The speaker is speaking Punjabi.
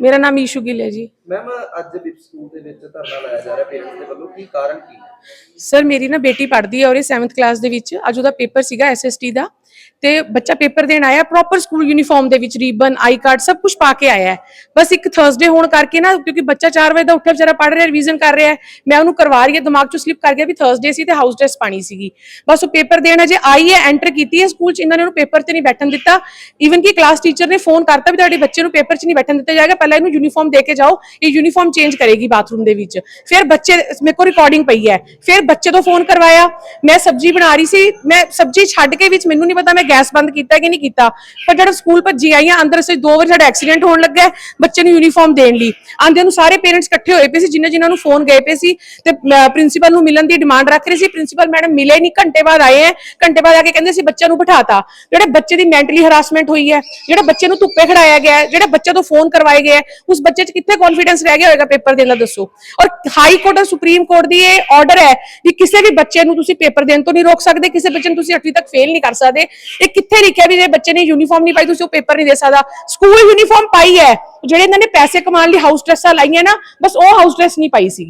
ਮੇਰਾ ਨਾਮ ਈਸ਼ੂ ਗਿੱਲ ਹੈ ਜੀ। ਮੈਮ ਅੱਜ ਵਿਪ ਸਕੂਲ ਦੇ ਵਿੱਚ ਧਰਨਾ ਲਾਇਆ ਜਾ ਰਿਹਾ ਪੇਰੈਂਟਸ ਦੇ ਵੱਲੋਂ। ਕੀ ਕਾਰਨ ਕੀ ਹੈ ਸਰ ਮੇਰੀ ਨਾ ਬੇਟੀ ਪੜ੍ਹਦੀ ਹੈ ਔਰ ਇਹ 7th ਕਲਾਸ ਦੇ ਵਿੱਚ। ਅੱਜ ਉਹਦਾ ਪੇਪਰ ਸੀਗਾ ਐਸਐਸਟੀ ਦਾ। ਤੇ ਬੱਚਾ ਪੇਪਰ ਦੇਣ ਆਇਆ ਪ੍ਰੋਪਰ ਸਕੂਲ ਯੂਨੀਫਾਰਮ ਦੇ ਵਿੱਚ ਰੀਬਨ ਆਈ ਕਾਰਡ ਸਭ ਕੁਝ ਪਾ ਕੇ ਆਇਆ ਬਸ ਇੱਕ ਥਰਸਡੇ ਹੋਣ ਕਰਕੇ ਨਾ, ਕਿਉਂਕਿ ਬੱਚਾ 4 ਵਜੇ ਦਾ ਉੱਠਿਆ, ਵਿਚਾਰਾ ਪੜ੍ਹ ਰਿਹਾ ਰਿਵੀਜ਼ਨ ਕਰ ਰਿਹਾ ਮੈਂ ਉਹਨੂੰ ਕਰਵਾ ਰਹੀ ਹੈ, ਦਿਮਾਗ ਚੋਂ ਸਲਿਪ ਕਰ ਗਿਆ ਵੀ ਥਰਸਡੇ ਸੀ ਤੇ ਹਾਊਸ ਡਰੈਸ ਪਾਣੀ ਸੀਗੀ। ਬਸ ਉਹ ਪੇਪਰ ਦੇਣ ਅਜੇ ਆਈ ਹੈ ਐਂਟਰ ਕੀਤੀ ਹੈ ਸਕੂਲ ਚ, ਇਹਨਾਂ ਨੇ ਉਹਨੂੰ ਪੇਪਰ ਤੇ ਨਹੀਂ ਬੈਠਣ ਦਿੱਤਾ। ਈਵਨ ਕਿ ਕਲਾਸ ਟੀਚਰ ਨੇ ਫੋਨ ਕਰਤਾ ਵੀ ਤੁਹਾਡੇ ਬੱਚੇ ਨੂੰ ਪੇਪਰ ਚ ਨਹੀਂ ਬੈਠਣ ਦਿੱਤਾ ਜਾਏਗਾ, ਪਹਿਲਾਂ ਇਹਨੂੰ ਯੂਨੀਫਾਰਮ ਦੇ ਕੇ ਜਾਓ, ਇਹ ਯੂਨੀਫਾਰਮ ਚੇਂਜ ਕਰੇਗੀ ਬਾਥਰੂਮ ਦੇ ਵਿੱਚ। ਫਿਰ ਬੱਚੇ, ਮੇਰੇ ਕੋਲ ਰਿਕਾਰਡਿੰਗ ਪਈ ਹੈ। ਫਿਰ ਬੱਚੇ ਤੋਂ ਫੋਨ ਕਰਵਾਇਆ। ਮੈਂ ਸਬਜ਼ੀ ਬਣਾ ਰਹੀ ਸੀ, ਮੈਂ ਸਬਜ਼ੀ ਛੱਡ ਕੇ ਵਿੱਚ ਮੈਨੂੰ ਨਹੀਂ ਪਤਾ ਮੈਂ ਗੈਸ ਬੰਦ ਕੀਤਾ ਕਿ ਨਹੀਂ ਕੀਤਾ? ਪਰ ਜਦੋਂ ਸਕੂਲ ਭੱਜੀ ਆਈਆਂ, ਅੰਦਰ ਸੇ ਦੋ ਵਾਰ ਸਾਡਾ ਐਕਸੀਡੈਂਟ ਹੋਣ ਲੱਗਾ ਬੱਚੇ ਨੂੰ ਯੂਨੀਫਾਰਮ ਦੇਣ ਲਈ। ਆਂਦੇ ਨੂੰ ਸਾਰੇ ਪੇਰੈਂਟਸ ਇਕੱਠੇ ਹੋਏ ਪਏ ਸੀ ਜਿਨ੍ਹਾਂ ਜਿਨ੍ਹਾਂ ਨੂੰ ਫੋਨ ਗਏ ਪਏ ਸੀ ਤੇ ਪ੍ਰਿੰਸੀਪਲ ਨੂੰ ਮਿਲਣ ਦੀ ਡਿਮਾਂਡ ਰੱਖ ਰਹੇ ਸੀ। ਪ੍ਰਿੰਸੀਪਲ ਮੈਡਮ ਮਿਲੇ ਨਹੀਂ, ਘੰਟੇ ਬਾਅਦ ਆਏ ਹੈ ਘੰਟੇ ਬਾਅਦ ਆ ਕੇ ਕਹਿੰਦੇ ਸੀ, ਬੱਚਿਆਂ ਨੂੰ ਬਿਠਾਤਾ। ਜਿਹੜੇ ਬੱਚੇ ਦੀ ਮੈਂਟਲੀ ਹਰਾਸਮੈਂਟ ਹੋਈ ਹੈ ਜਿਹੜੇ ਬੱਚੇ ਨੂੰ ਧੁੱਪੇ ਖੜਾਇਆ ਗਿਆ ਹੈ ਜਿਹੜੇ ਬੱਚੇ ਤੋਂ ਫੋਨ ਕਰਵਾਏ ਗਏ ਉਸ ਬੱਚੇ 'ਚ ਕਿੱਥੇ ਕੌਨਫੀਡੈਂਸ ਰਹਿ ਗਿਆ ਹੋਏਗਾ ਪੇਪਰ ਦੇਣ ਦਾ ਦੱਸੋ? ਔਰ ਹਾਈ ਕੋਰਟ ਔਰ ਸੁਪਰੀਮ ਕੋਰਟ ਦੀ ਇਹ ਆਰਡਰ ਹੈ ਵੀ ਕਿਸੇ ਵੀ ਬੱਚੇ ਨੂੰ ਤੁਸੀਂ ਪੇਪਰ ਦੇਣ ਤੋਂ ਨਹੀਂ ਰੋਕ ਸਕਦੇ, ਕਿਸੇ ਬੱਚੇ ਨੂੰ ਤੁਸੀਂ 8ਵੀਂ ਤੱਕ ਫੇਲ ਨਹੀਂ ਕਰ ਸਕਦੇ। ਇਹ ਕਿੱਥੇ ਲਿਖਿਆ ਵੀ ਜੇ ਬੱਚੇ ਨੇ ਯੂਨੀਫਾਰਮ ਨਹੀਂ ਪਾਈ, ਤੁਸੀਂ ਉਹ ਪੇਪਰ ਨਹੀਂ ਦੇ ਸਕਦਾ। ਸਕੂਲ ਯੂਨੀਫਾਰਮ ਪਾਈ ਹੈ। ਜਿਹੜੇ ਇਹਨਾਂ ਨੇ ਪੈਸੇ ਕਮਾਉਣ ਲਈ ਹਾਊਸ ਡਰੈਸਾਂ ਲਾਈਆਂ ਨਾ, ਬਸ ਉਹ ਹਾਊਸ ਡਰੈਸ ਨਹੀਂ ਪਾਈ ਸੀ।